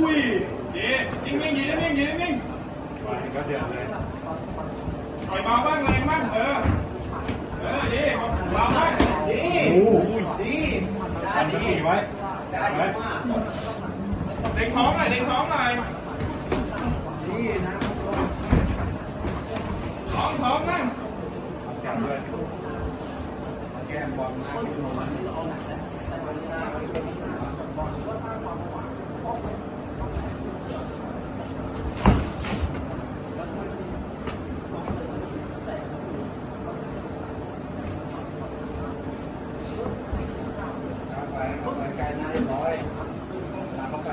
อุ้ยดีนิ่งนิ่งยืนนิ่งยืนนิ่งไปก็เดือดเลยปล่อยเบาบ้างแรงบ้างเออ เออดีเบาบ้างดีโอ้โหดีอันนี้ไว้ไว้เด็กท้องหน่อยเด็กท้องหน่อยท้องท้องนั่งจับเลยเออ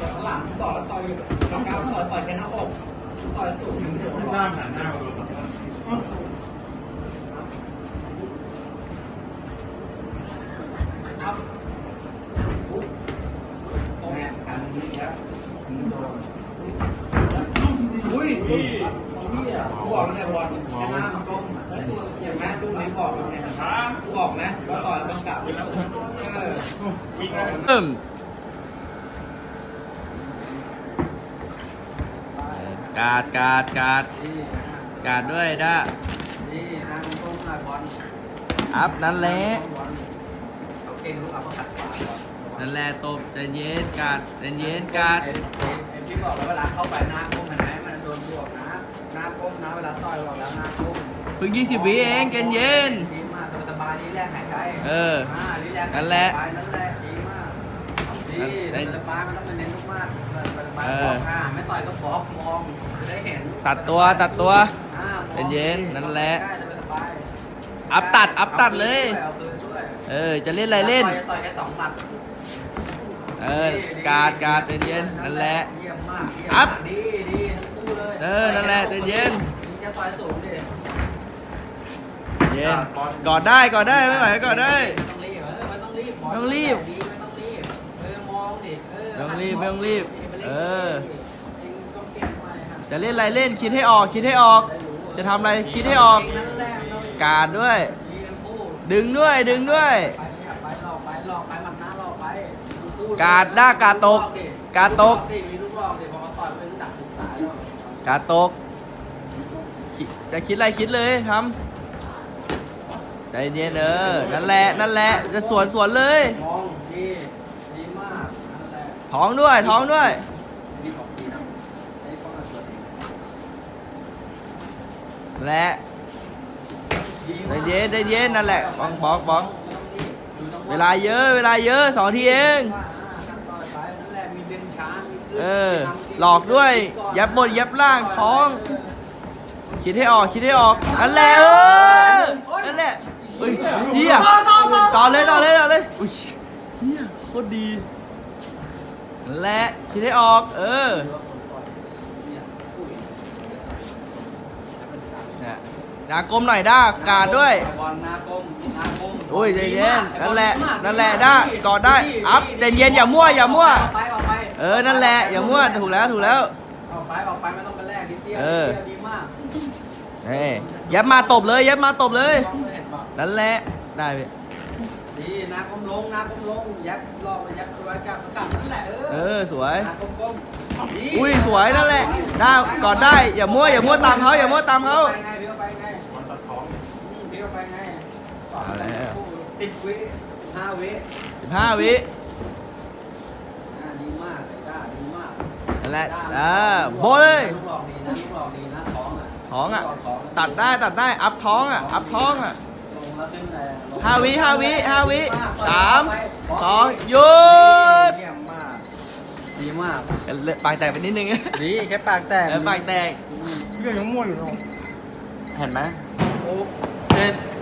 ดียวจะหลังต่อแล้วต่อยกลางต่อยต่อยแค่หน้าอกต่อยสูงถึงถึงหน้าหันหน้ามาโดนแม่กันนี้ครับโดนอุ้ยพี่บอกเนี่ยบอลแค่หน้ามันก้มเห็นไหมลูกนี้บอกยังไงบอกไหมว่าต่อแล้วต้องกลับเออ วิ่งนะ เริ่ม การดการดการดนี่การดด้วยด้านี่นะมันก้มหน่อยบอลอัพนั่นแหละเขาเก่งลูกอัพเขาขัดขวานั่นแหละตบใจเย็นการดใจเย็นการดไอ้ที่บอกเวลาเข้าไปหน้าก้มเห็นไหมมันโดนบวกนะหน้าก้มนะเวลาต่อยบอกแล้วหน้าก้มเพิ่ง20วิเองใจเย็น ดีมากสบายดีแรงหายใจเอออ่าดีแรงนั่นแหละสบายนั่นแหละดีมากดีสบายมันต้องเป็นเน้นลูกมากสบายเออบอกอ่าไม่ ต่อยก็บอกมองจะได้เห็นตัดตัวตัดตัว อ่ามองเย็นๆนั่นแหละได้สบายอัพตัดอัพตัดเลย อาคืนด้วยเออ จะเล่นอะไรเล่น ต่อยต่อยแค่สองหมัดเออ การดการดใจเย็นนั่นแหละ เยี่ยมมากเยี่ยมอัมากพดีดีทั้งคู่เลยเออนั่นแหละใจเย็นยิงจะต่อยสูงดิเย็นกอดได้กอดได้ไม่ไหวกอดได้ไม่ต้องรีบเออไม่ต้องรีบไม่ต้องรีบดีไม่ต้องรีบเออมองดิเออไม่ต้องรีบไม่ต้องรีบเออ เจะเล่นอะไรเล่นคิดให้ออกคิดให้ออก จะทำอะไรคิดให้ออก การดด้วย ดึงด้วยดึงด้วย การ์ดหน้าการ์ตก การตกกาตกถูกสายแล้วการตก จะคิดอะไรคิดเลยทำใจเย็นเออนั่นแหละนั่นแหละจะสวนสวนเลยท้องด้วยท้องด้วย อันนี้บอกดีนะไอ้ป้องกันตัวดี และดีใจเย็นใจเย็นนั่นแหละบองบอกบอกเวลาเยอะเวลาเยอะสองทีเองเออหลอกด้วย ยับบนยับล่างท้อง คิดให้ออกคิดให้ออกนั่นแหละเออนั่นแหละเฮ้ยเฮียต่อเลยต่อเลยต่อเลยอุ้ยเฮียโคตรดีและคิดให้ออก เออ เนี่ยอุ้ย เนี่ย ดากลมหน่อยด้าการด้วย บอลหน้าก้มหน้าก้มโอ้ยใจเย็นดีนั่มากนแหละดีมากนั่นแหละด้ากอดได้อัพใจเย็นอย่ามั่วอย่ามั่ว ออกไปออกไปเออนั่นแหละอย่ามั่วถูกแล้วถูกแล้ว ออกไปออกไปไม่ต้องไปแลกนิดเดียวเออ นิดเดียวดีมากเอ้ยยับมาตบเลยยับมาตบเลยมองไม่เห็นบอกนั่นแหละได้พี่ดีหน้าก้มลงหน้าก้มลงยับรอบไปยับไว้กลับกลับนั่นแหละเออเออสวย หน้าก้มๆดีอุ้ยสวยนั่นแหละได้กอดได้อย่ามั่วอย่ามั่วตามเขาอย่ามั่วตามเขา ไปไงพี่ เอาแล้วสิบวิห้าวิสิบห้าวิอ่าดีมากเลยจ้าดีมากนั่นแหละจ้าอ่าโบะเลยลูกหลอกดีนะลูกหลอกดีนะท้องอะท้องอะลูกหลกท้องตัดได้ตัดได้ อัพท้องอะ อัพท้องอะลงแล้วขึ้นเลยลงห้าวิห้าวิห้าวิดีกสามไปสองหยุดเยี่ยมมาก ดีมากปากแตกไปนิดนึงดีแค่ปากแตกเออปากแตก เรื่องยังมั่วอยู่เนาะเห็นไหมเจ็ดแป